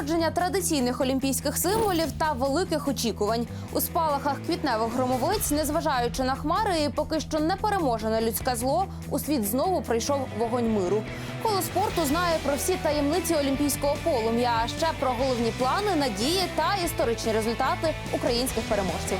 Відродження традиційних олімпійських символів та великих очікувань у спалахах квітневих громовиць, незважаючи на хмари, і поки що непереможене людське зло, у світ знову прийшов вогонь миру. Коло спорту знає про всі таємниці олімпійського полум'я, а ще про головні плани, надії та історичні результати українських переможців.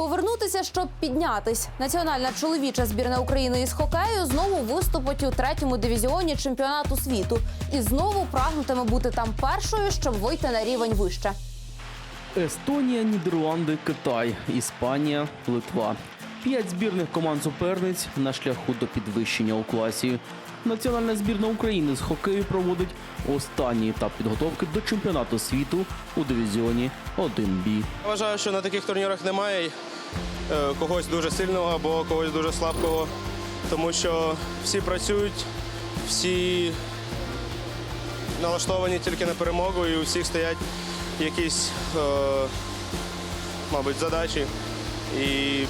Повернутися, щоб піднятись. Національна чоловіча збірна України із хокею знову виступить у третьому дивізіоні чемпіонату світу і знову прагнутиме бути там першою, щоб вийти на рівень вище. Естонія, Нідерланди, Китай, Іспанія, Литва. П'ять збірних команд суперниць на шляху до підвищення у класі. Національна збірна України з хокею проводить останній етап підготовки до чемпіонату світу у дивізіоні 1Б. Вважаю, що на таких турнірах немає когось дуже сильного або когось дуже слабкого, тому що всі працюють, всі налаштовані тільки на перемогу, і у всіх стоять якісь, е, мабуть, задачі. І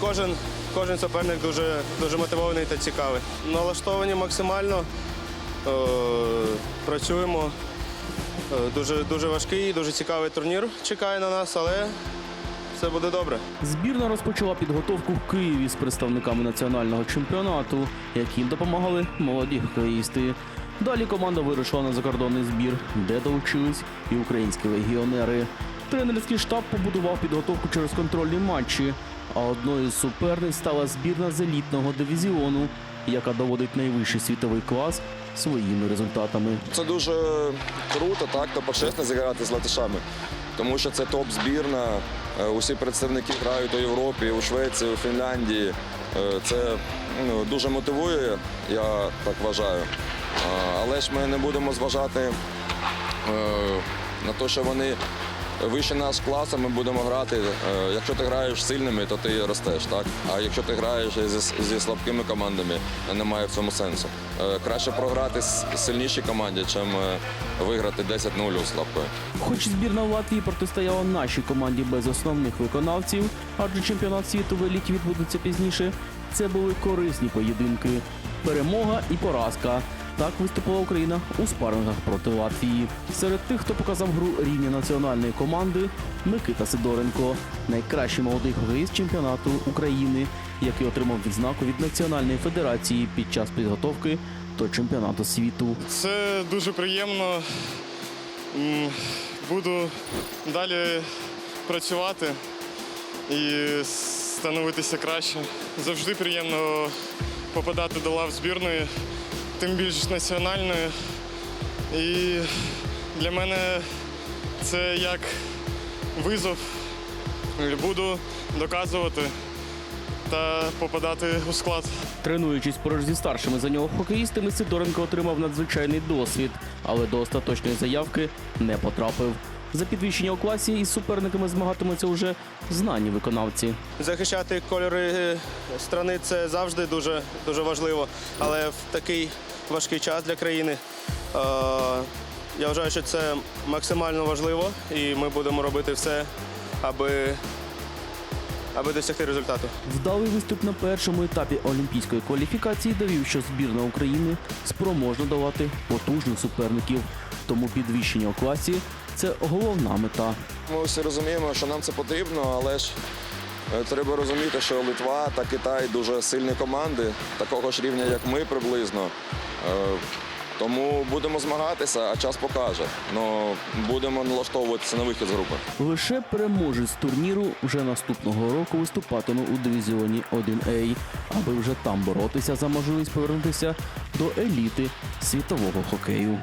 кожен, кожен суперник дуже, дуже мотивований та цікавий. Налаштовані максимально, е, працюємо. Е, Дуже, дуже важкий, дуже цікавий турнір чекає на нас, але все буде добре. Збірна розпочала підготовку в Києві з представниками національного чемпіонату, яким допомагали молоді хокеїсти. Далі команда вирушила на закордонний збір, де долучились і українські легіонери. Тренерський штаб побудував підготовку через контрольні матчі. А одною з суперниць стала збірна з елітного дивізіону, яка доводить найвищий світовий клас своїми результатами. Це дуже круто, так, та почесно зіграти з латишами. Тому що це топ-збірна. Е, Усі представники грають у Європі, у Швеції, у Фінляндії. Е, Це ну, дуже мотивує, я так вважаю. Але ж ми не будемо зважати е, на те, що вони вище нас класом, ми будемо грати. Е, Якщо ти граєш сильними, то ти ростеш, так? А якщо ти граєш зі, зі слабкими командами, немає в цьому сенсу. Е, Краще програти з сильнішій команді, чим е, виграти 10-0 у слабкої. Хоч збірна Латвії протистояла нашій команді без основних виконавців, адже чемпіонат світу в еліті відбудеться пізніше. Це були корисні поєдинки. Перемога і поразка. Так виступила Україна у спарингах проти Латвії. Серед тих, хто показав гру рівня національної команди, Микита Сидоренко, найкращий молодий хокеїст чемпіонату України, який отримав відзнаку від Національної федерації під час підготовки до чемпіонату світу. Це дуже приємно. Буду далі працювати і становитися краще. Завжди приємно попадати до лав збірної, тим більш національною. І для мене це як визов. Буду доказувати та попадати у склад. Тренуючись поруч зі старшими за нього хокеїстами, Сидоренко отримав надзвичайний досвід, але до остаточної заявки не потрапив. За підвищення у класі із суперниками змагатимуться уже знані виконавці. Захищати кольори е, страни це завжди дуже, дуже важливо, але в такий важкий час для країни. е, Я вважаю, що це максимально важливо, і ми будемо робити все, аби, аби досягти результату. Вдалий виступ на першому етапі олімпійської кваліфікації довів, що збірна України спроможна давати потужних суперників. Тому підвищення у класі це головна мета. Ми всі розуміємо, що нам це потрібно, але ж е, треба розуміти, що Литва та Китай дуже сильні команди, такого ж рівня, як ми приблизно. Е, Тому будемо змагатися, а час покаже. Ну, будемо налаштовуватися на вихід з групи. Лише переможець турніру вже наступного року виступатиме у дивізіоні 1А, аби вже там боротися за можливість повернутися до еліти світового хокею.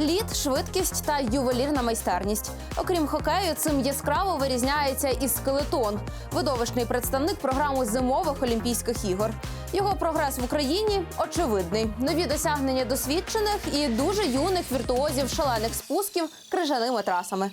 Лід, швидкість та ювелірна майстерність. Окрім хокею, цим яскраво вирізняється і скелетон, видовищний представник програми зимових Олімпійських ігор. Його прогрес в Україні очевидний. Нові досягнення досвідчених і дуже юних віртуозів шалених спусків крижаними трасами.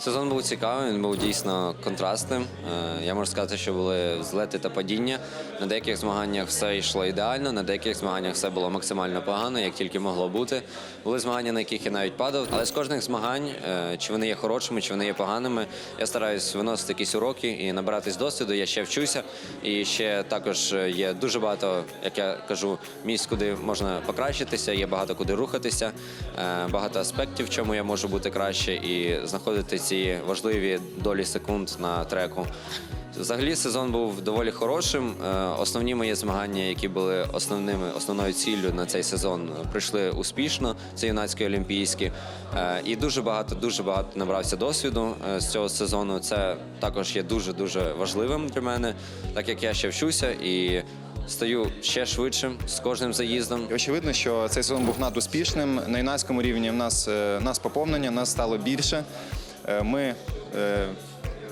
Сезон був цікавий, він був дійсно контрастним. Е, Я можу сказати, що були злети та падіння. На деяких змаганнях все йшло ідеально, на деяких змаганнях все було максимально погано, як тільки могло бути. Були змагання, на яких я навіть падав. Але з кожних змагань, е, чи вони є хорошими, чи вони є поганими, я стараюсь виносити якісь уроки і набиратись досвіду. Я ще вчуся. І ще також е, є дуже багато, як я кажу, місць, куди можна покращитися, є багато куди рухатися, багато аспектів, в чому я можу бути краще, і знаходити ці важливі долі секунд на треку. Взагалі сезон був доволі хорошим. Е, Основні мої змагання, які були основними основною ціллю на цей сезон, пройшли успішно. Це юнацькі олімпійські. Е, І дуже багато, дуже багато набрався досвіду е, з цього сезону. Це також є дуже дуже важливим для мене, так як я ще вчуся і стаю ще швидшим з кожним заїздом. Очевидно, що цей сезон був надуспішним. На юнацькому рівні в нас, нас поповнення, нас стало більше. Е, Ми е,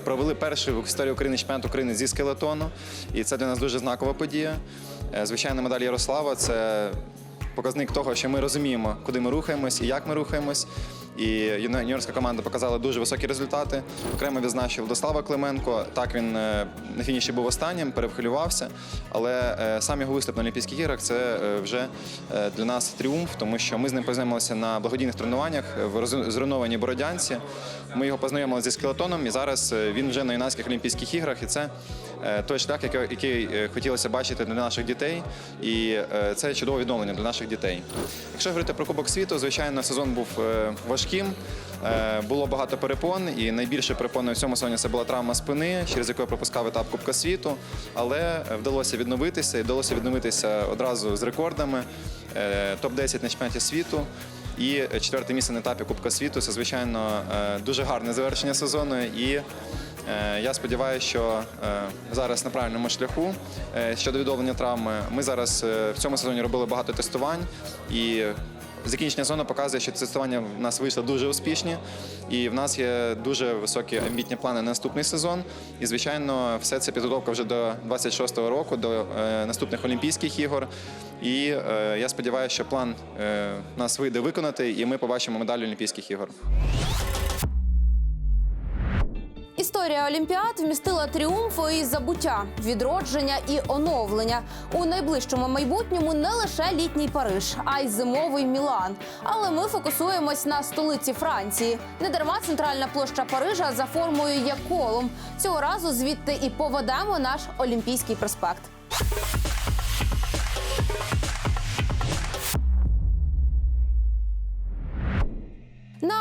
провели перший в історії України чемпіонат України зі скелетону, і це для нас дуже знакова подія. Е, Звичайно, медаль Ярослава це показник того, що ми розуміємо, куди ми рухаємось і як ми рухаємось. І юніорська команда показала дуже високі результати. Окремо відзначив Владислава Клименко. Так він е, на фініші був останнім, перехвилювався. Але е, сам його виступ на Олімпійських іграх це е, вже для нас тріумф, тому що ми з ним познайомилися на благодійних тренуваннях в зруйнованій Бородянці. Ми його познайомили зі скелетоном, і зараз він вже на юнацьких Олімпійських іграх. І це той шлях, який, хотілося бачити для наших дітей. І це чудове відновлення для наших дітей. Якщо говорити про Кубок світу, звичайно, сезон був е, важким. Е, Було багато перепон, і найбільше перепоною в цьому сезоні це була травма спини, через яку я пропускав етап Кубка світу. Але вдалося відновитися і вдалося відновитися одразу з рекордами. Е, Топ-10 на чемпіонаті світу. І четверте місце на етапі Кубка світу це звичайно е, дуже гарне завершення сезону. І я сподіваюся, що зараз на правильному шляху щодо відновлення травми. Ми зараз в цьому сезоні робили багато тестувань і. Закінчення зони показує, що тестування в нас вийшло дуже успішні, і в нас є дуже високі амбітні плани на наступний сезон. І, звичайно, все це підготовка вже до 26-го року, до е, наступних Олімпійських ігор. І е, я сподіваюся, що план е, нас вийде виконати, і ми побачимо медалі Олімпійських ігор. Історія Олімпіад вмістила тріумфи і забуття, відродження і оновлення. У найближчому майбутньому не лише літній Париж, а й зимовий Мілан. Але ми фокусуємось на столиці Франції. Недарма центральна площа Парижа за формою є колом. Цього разу звідти і поведемо наш Олімпійський проспект.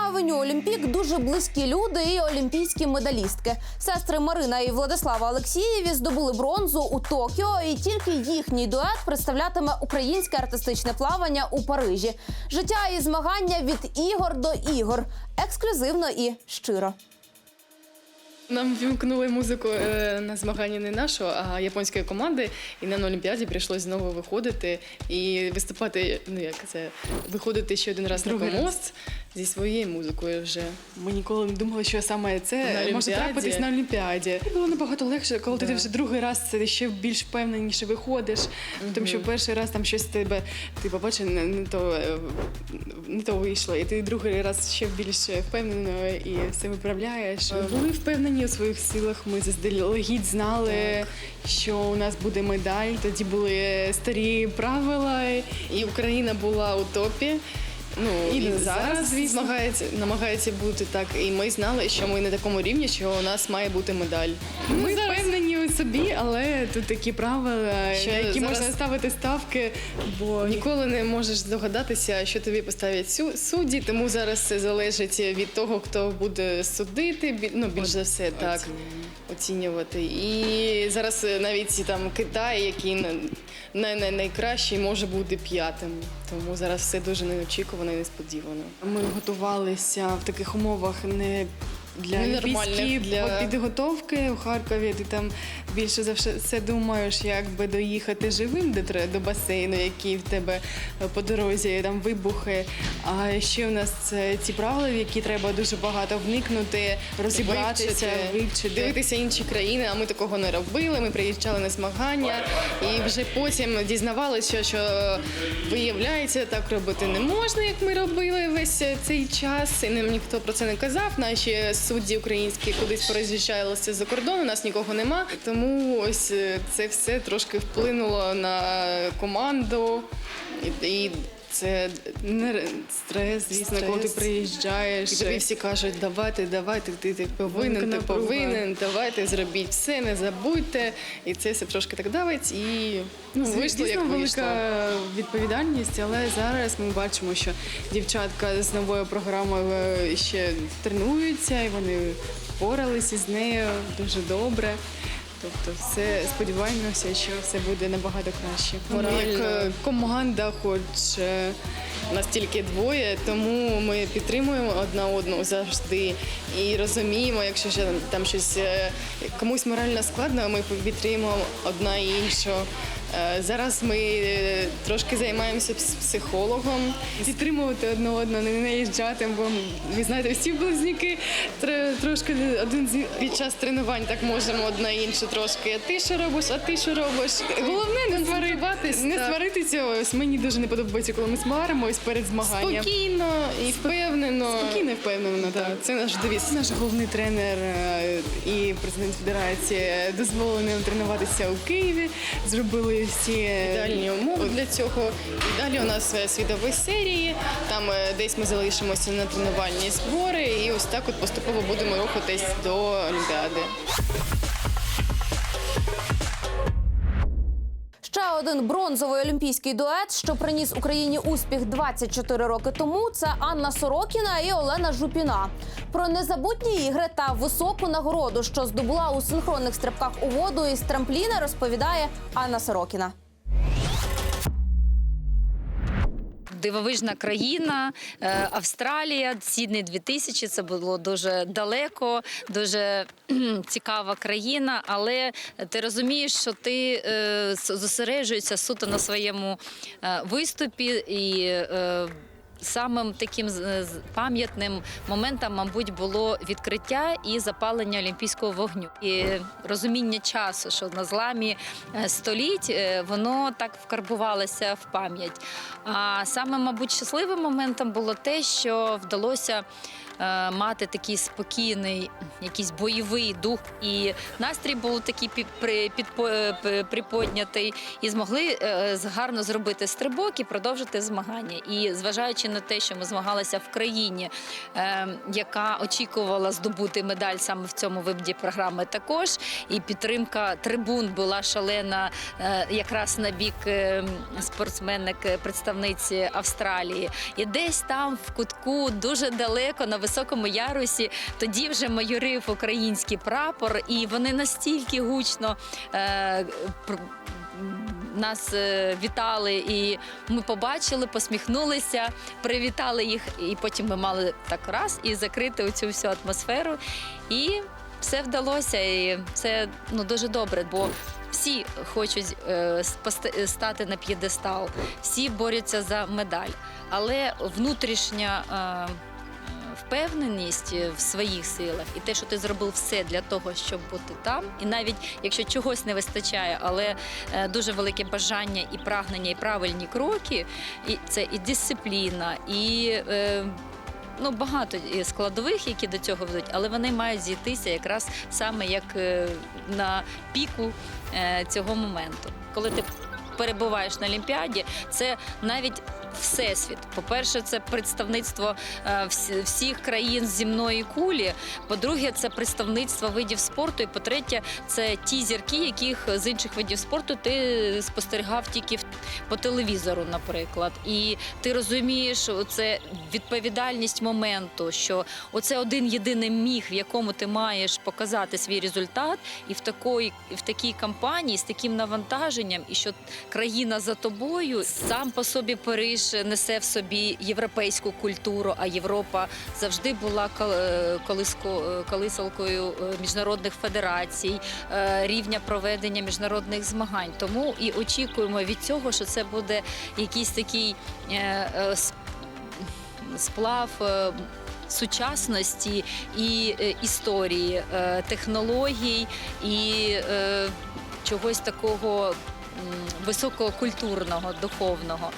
Авеню Олімпік дуже близькі люди і олімпійські медалістки. Сестри Марина і Владислава Олексієві здобули бронзу у Токіо, і тільки їхній дует представлятиме українське артистичне плавання у Парижі. Життя і змагання від ігор до ігор. Ексклюзивно і щиро. Нам вімкнули музику е, на змаганні не нашого, а японської команди. І нам на Олімпіаді прийшлось знову виходити і виступати. Ну як це виходити ще один раз Другий на раз. Зі своєю музикою вже. Ми ніколи не думали, що саме це може трапитись на Олімпіаді. Було набагато легше, коли ти вже другий раз це ще більш впевненіше виходиш. Тому що перший раз там щось тебе ти побачив, не, не то е, не то вийшло, і ти другий раз ще більш впевнено і все виправляєш. Були впевнені у своїх силах. Ми заздалегідь знали, що у нас буде медаль. Тоді були старі правила. І Україна була у топі. Ну І і, зараз, зараз звісно. намагається, намагається бути так. І ми знали, що ми на такому рівні, що у нас має бути медаль. Ми впевнені у собі, але тут такі правила, Що на які зараз- можна ставити ставки, бо Ніколи не можеш здогадатися, що тобі поставлять сю- судді, тому зараз це залежить від того, хто буде судити. Ну більш за все так оцінювати. І зараз е, навіть там Китай, який не, най- найкращий, може бути п'ятим. Тому зараз все дуже неочікувано і несподівано. ми готувалися в таких умовах не для олімпійської для- підготовки у Харкові. Ти там більше за все думаєш, як би доїхати живим до, до басейну, який в тебе е, по дорозі там вибухи. А ще у нас це ці правила, в які треба дуже багато вникнути, розібратися, вивчити. дивитися інші країни, а ми такого не робили. Ми приїжджали на змагання і вже потім дізнавалися, що виявляється, так робити не можна, як ми робили весь цей час. І нам ніхто про це не казав. Наші судді українські кудись пороз'їжджалися за кордон. У нас нікого нема. Тому ось е, це все трошки вплинуло на команду. І це не стрес, звісно, коли ти приїжджаєш. І тобі всі кажуть, давайте, давайте, ти, ти повинен, ти повинен, давайте зробіть все, не забудьте. І це все трошки так давить, і ну, вийшло, як вийшло. велика відповідальність, але зараз ми бачимо, що дівчатка з новою програмою е, ще тренуються, і вони впоралися з нею дуже добре. Тобто, все сподіваємося, що все буде набагато краще. Ми як е, команда, хоч настільки нас тільки двоє, тому ми підтримуємо одна одну завжди і розуміємо, якщо ще там щось е, комусь морально складно, ми підтримуємо одна іншу. Е, Зараз ми е, трошки займаємося з психологом. Підтримувати одне одного, не наїжджати, бо ви знаєте, всі близнюки трошки один з Під час тренувань так можемо одна іншу трошки. А ти що робиш? А ти що робиш? Головне не сваритись. не сваритися. Ось мені дуже не подобається, коли ми сваримось перед змаганням. Спокійно і впевнено. Спокійно і впевнено, так. Це наш девіз. Наш головний тренер е, і президент федерації дозволили нам тренуватися у Києві. Зробили всі е, Ідеальні умови для цього. І далі у нас е, світові серії. Там е, десь ми залишимося на тренувальні збори, і ось так от поступово будемо рухатись до Олімпіади. Один бронзовий олімпійський дует, що приніс Україні успіх 24 роки тому. Це Анна Сорокіна і Олена Жупіна. Про незабутні ігри та високу нагороду, що здобула у синхронних стрибках у воду із трампліна, розповідає Анна Сорокіна. Дивовижна країна, е, Австралія, Сідний 2000, Це було дуже далеко, дуже цікава країна. Але ти розумієш, що ти е, зосереджуєшся суто на своєму е, виступі і. Самим таким пам'ятним моментом, мабуть, було відкриття і запалення олімпійського вогню. І розуміння часу, що на зламі е, століть е, воно так вкарбувалося в пам'ять. А саме, мабуть, щасливим моментом було те, що вдалося мати такий спокійний, якийсь бойовий дух, і настрій був такий під, підпо- е, приподнятий, і змогли е, гарно зробити стрибок і продовжити змагання. І зважаючи на те, що ми змагалися в країні, е, яка очікувала здобути медаль саме в цьому виді програми, також і підтримка трибун була шалена е, якраз на бік е, спортсменок е, представниці Австралії. І десь там в кутку, дуже далеко на високому ярусі, тоді вже майорив український прапор, і вони настільки гучно. Е, нас е, вітали, і ми побачили, посміхнулися, привітали їх, і потім ми мали так раз і закрити оцю всю атмосферу. І все вдалося, і це ну дуже добре, бо всі хочуть е, стати на п'єдестал, всі борються за медаль, але внутрішня. Е, Впевненість в своїх силах і те, що ти зробив все для того, щоб бути там, і навіть якщо чогось не вистачає, але е, дуже велике бажання і прагнення, і правильні кроки, і це і дисципліна, і е, ну багато складових, які до цього ведуть, але вони мають зійтися якраз саме як е, на піку е, цього моменту, коли ти перебуваєш на Олімпіаді, це навіть всесвіт. По-перше, це представництво е, всіх країн земної кулі. По-друге, це представництво видів спорту. І по-третє, це ті зірки, яких з інших видів спорту ти спостерігав тільки по телевізору, наприклад. І ти розумієш, це відповідальність моменту, що оце один єдиний міг, в якому ти маєш показати свій результат, і в такої, в такій кампанії з таким навантаженням, і що країна за тобою сам по собі Париж несе в собі європейську культуру, а Європа завжди була е, е, колисалкою е, міжнародних федерацій, рівня проведення міжнародних змагань. Тому і очікуємо від цього, що це буде якийсь такий сплав. Сучасності і історії, технологій і чогось такого висококультурного, духовного.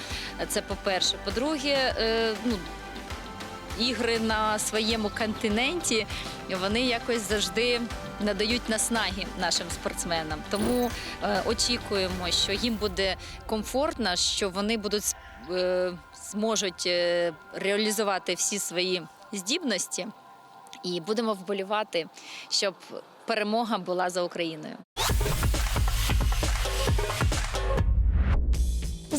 Це по-перше. По-друге, е, ну, ігри на своєму континенті вони якось завжди надають наснаги нашим спортсменам. Тому е, очікуємо, що їм буде комфортно, що вони будуть е, зможуть реалізувати всі свої здібності, і будемо вболівати, щоб перемога була за Україною.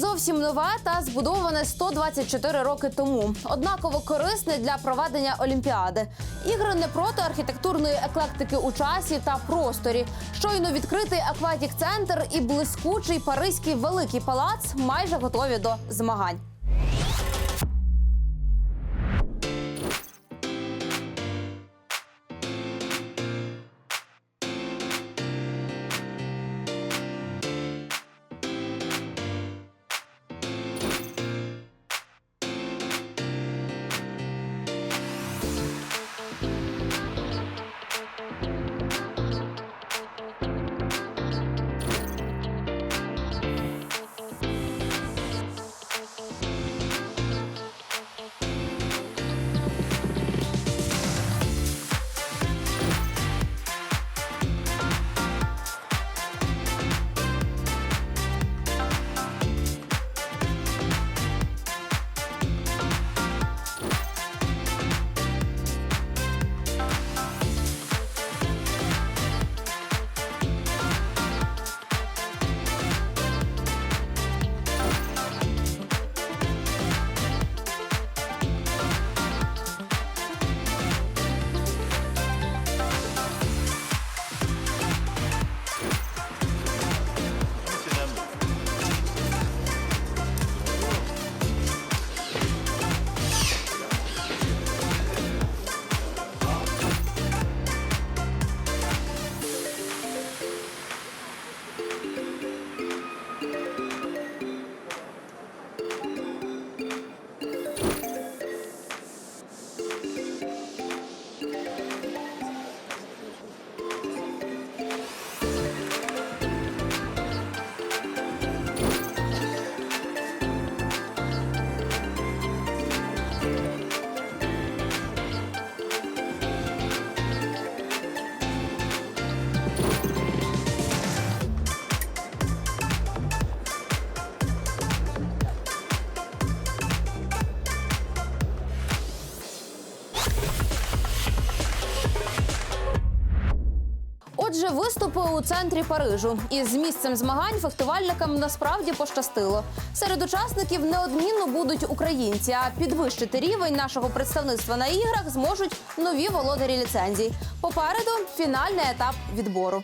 Зовсім нове та збудоване 124 роки тому. Однаково корисне для проведення Олімпіади. Ігри не проти архітектурної еклектики у часі та просторі. Щойно відкритий акватік центр і блискучий паризький великий палац майже готові до змагань. У центрі Парижу. І з місцем змагань фехтувальникам насправді пощастило. Серед учасників неодмінно будуть українці, а підвищити рівень нашого представництва на іграх зможуть нові володарі ліцензій. Попереду фінальний етап відбору.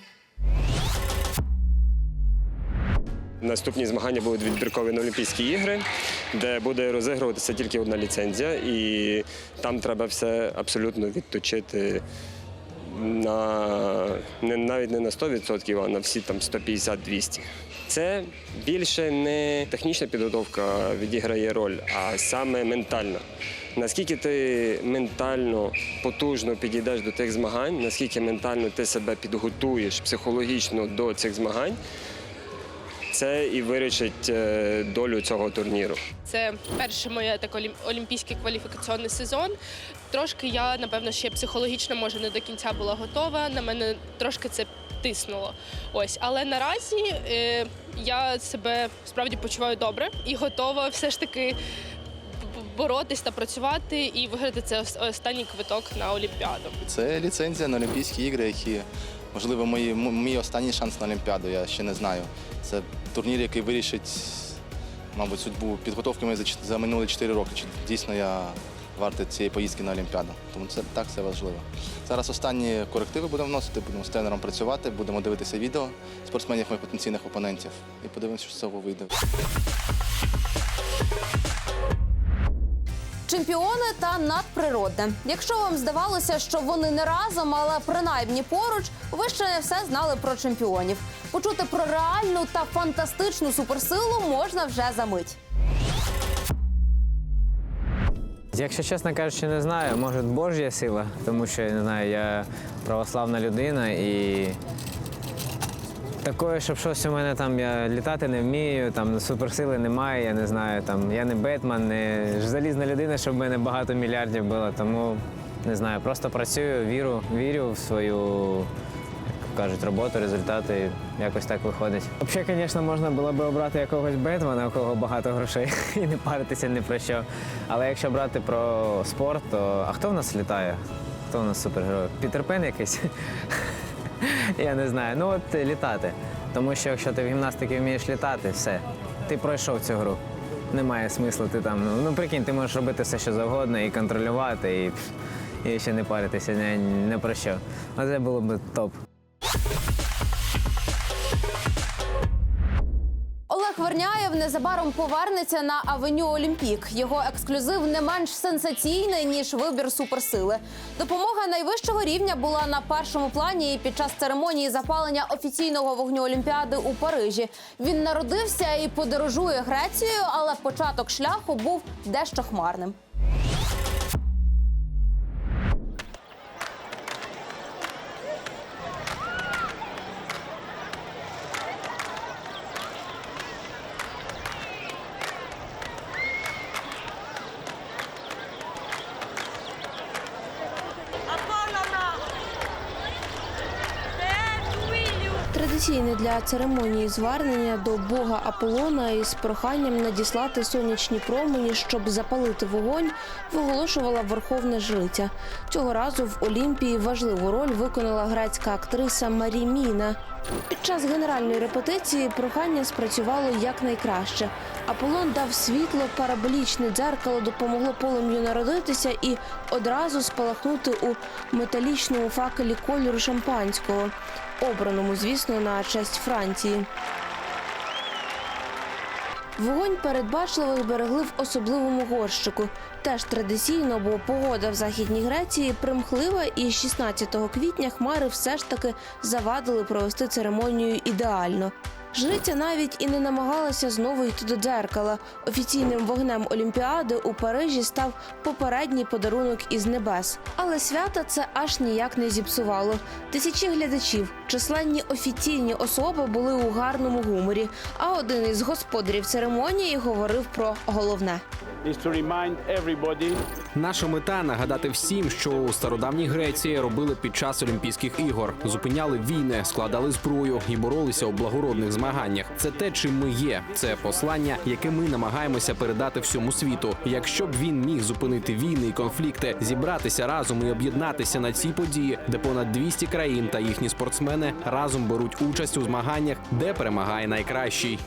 Наступні змагання будуть відбіркові на Олімпійські ігри, де буде розігруватися тільки одна ліцензія, і там треба все абсолютно відточити на навіть не на 100%, а на всі там 150-200. Це більше не технічна підготовка відіграє роль, а саме ментальна. Наскільки ти ментально потужно підійдеш до тих змагань, наскільки ментально ти себе підготуєш психологічно до цих змагань, це і вирішить е, долю цього турніру. Це перший моє так олім- олімпійський кваліфікаційний сезон. Трошки я, напевно, ще психологічно може не до кінця була готова. На мене трошки це тиснуло. Ось, але наразі е, я себе справді почуваю добре і готова все ж таки боротись та працювати і виграти це останній квиток на Олімпіаду. Це ліцензія на Олімпійські ігри, які, можливо, мої, мій останній шанс на Олімпіаду, я ще не знаю. Це турнір, який вирішить, мабуть, судьбу підготовки мої за, минулі 4 роки. Дійсно я вартий цієї поїздки на Олімпіаду. Тому це так це важливо. Зараз останні корективи будемо вносити, будемо з тренером працювати, будемо дивитися відео спортсменів моїх потенційних опонентів і подивимося, що з цього вийде. Чемпіони та надприродне. Якщо вам здавалося, що вони не разом, але принаймні поруч, ви ще не все знали про чемпіонів. Почути про реальну та фантастичну суперсилу можна вже за мить. Якщо чесно кажучи, не знаю, може Божя сила, тому що я не знаю, я православна людина і Такое, щоб щось у мене там я літати не вмію, там суперсили немає, я не знаю. Там я не Бетмен, не залізна людина, щоб в мене багато мільярдів було. Тому не знаю, просто працюю, вірю, вірю в свою, кажуть, роботу, результати. Якось так виходить. Взагалі, звісно, можна було б обрати якогось Бетмена, у кого багато грошей, і не паритися ні про що. Але якщо брати про спорт, то а хто в нас літає? Хто в нас супергерой? Пітер Пен якийсь? Я не знаю. Ну от літати. Тому що якщо ти в гімнастики вмієш літати, все. Ти пройшов цю гру. Немає смислу ти там. Ну, ну прикинь, ти можеш робити все, що завгодно, і контролювати, і, і ще не паритися не, не про що. Оце було б топ. Олег Верняєв незабаром повернеться на авеню Олімпік. Його ексклюзив не менш сенсаційний ніж вибір суперсили. Допомога найвищого рівня була на першому плані під час церемонії запалення офіційного вогню Олімпіади у Парижі. Він народився і подорожує Грецією, але початок шляху був дещо хмарним. Церемонії звернення до бога Аполлона із проханням надіслати сонячні промені, щоб запалити вогонь, виголошувала верховна жриця. Цього разу в Олімпії важливу роль виконала грецька актриса Марі Міна. Під час генеральної репетиції прохання спрацювало якнайкраще. Аполлон дав світло, параболічне дзеркало допомогло полум'ю народитися і одразу спалахнути у металічному факелі кольору шампанського, обраному, звісно, на честь Франції. Вогонь передбачливо зберегли в особливому горщику. Теж традиційно, бо погода в західній Греції примхлива, і 16 квітня хмари все ж таки завадили провести церемонію ідеально. Жриця навіть і не намагалася знову йти до дзеркала. Офіційним вогнем Олімпіади у Парижі став попередній подарунок із небес. Але свята це аж ніяк не зіпсувало. Тисячі глядачів, численні офіційні особи були у гарному гуморі. А один із господарів церемонії говорив про головне. Наша мета нагадати всім, що у стародавній Греції робили під час Олімпійських ігор, зупиняли війни, складали зброю і боролися у благородних змаганнях. Це те, чим ми є. Це послання, яке ми намагаємося передати всьому світу. Якщо б він міг зупинити війни і конфлікти, зібратися разом і об'єднатися на цій події, де понад 200 країн та їхні спортсмени разом беруть участь у змаганнях, де перемагає найкращий.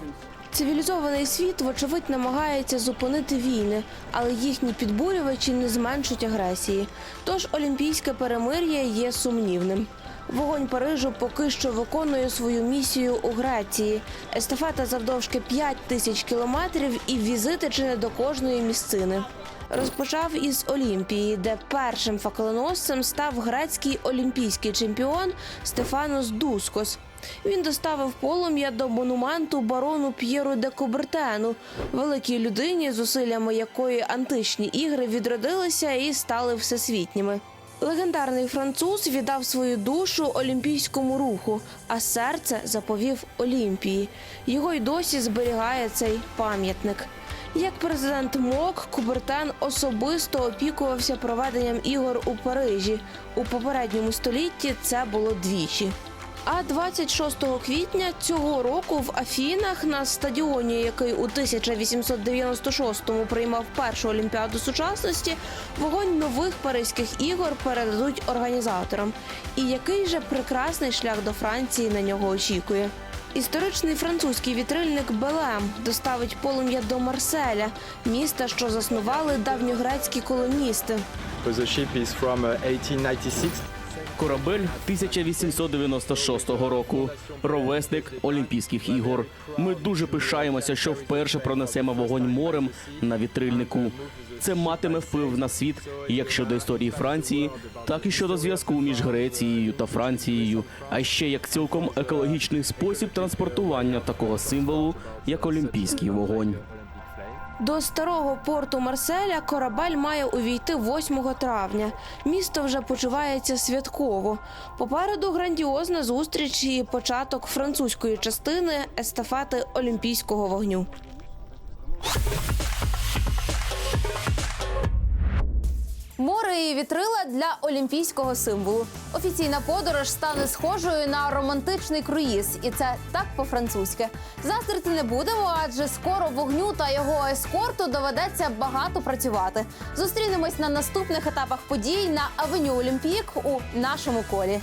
Цивілізований світ, вочевидь, намагається зупинити війни, але їхні підбурювачі не зменшують агресії. Тож олімпійське перемир'я є сумнівним. Вогонь Парижу поки що виконує свою місію у Греції. Естафета завдовжки 5 тисяч кілометрів і візити чи не до кожної місцини. Розпочав із Олімпії, де першим факелоносцем став грецький олімпійський чемпіон Стефанос Дускос. Він доставив полум'я до монументу барону П'єру де Кубертену, великій людині, зусиллями якої античні ігри відродилися і стали всесвітніми. Легендарний француз віддав свою душу олімпійському руху, а серце заповів Олімпії. Його й досі зберігає цей пам'ятник. Як президент МОК, Кубертен особисто опікувався проведенням ігор у Парижі. У попередньому столітті це було двічі. А 26 квітня цього року в Афінах на стадіоні, який у 1896-му приймав першу олімпіаду сучасності, вогонь нових паризьких ігор передадуть організаторам. І який же прекрасний шлях до Франції на нього очікує. Історичний французький вітрильник Белем доставить полум'я до Марселя, міста, що заснували давньогрецькі колоністи. The ship is from uh, 1896. Корабель 1896 року. Ровесник Олімпійських ігор. Ми дуже пишаємося, що вперше пронесемо вогонь морем на вітрильнику. Це матиме вплив на світ як щодо історії Франції, так і щодо зв'язку між Грецією та Францією, а ще як цілком екологічний спосіб транспортування такого символу, як олімпійський вогонь. До старого порту Марселя корабель має увійти 8 травня. Місто вже почувається святково. Попереду грандіозна зустріч і початок французької частини естафети Олімпійського вогню. Море і вітрила для олімпійського символу. Офіційна подорож стане схожою на романтичний круїз, і це так по-французьки. Заздрити не будемо, адже скоро вогню та його ескорту доведеться багато працювати. Зустрінемось на наступних етапах подій на авеню Олімпік у нашому колі.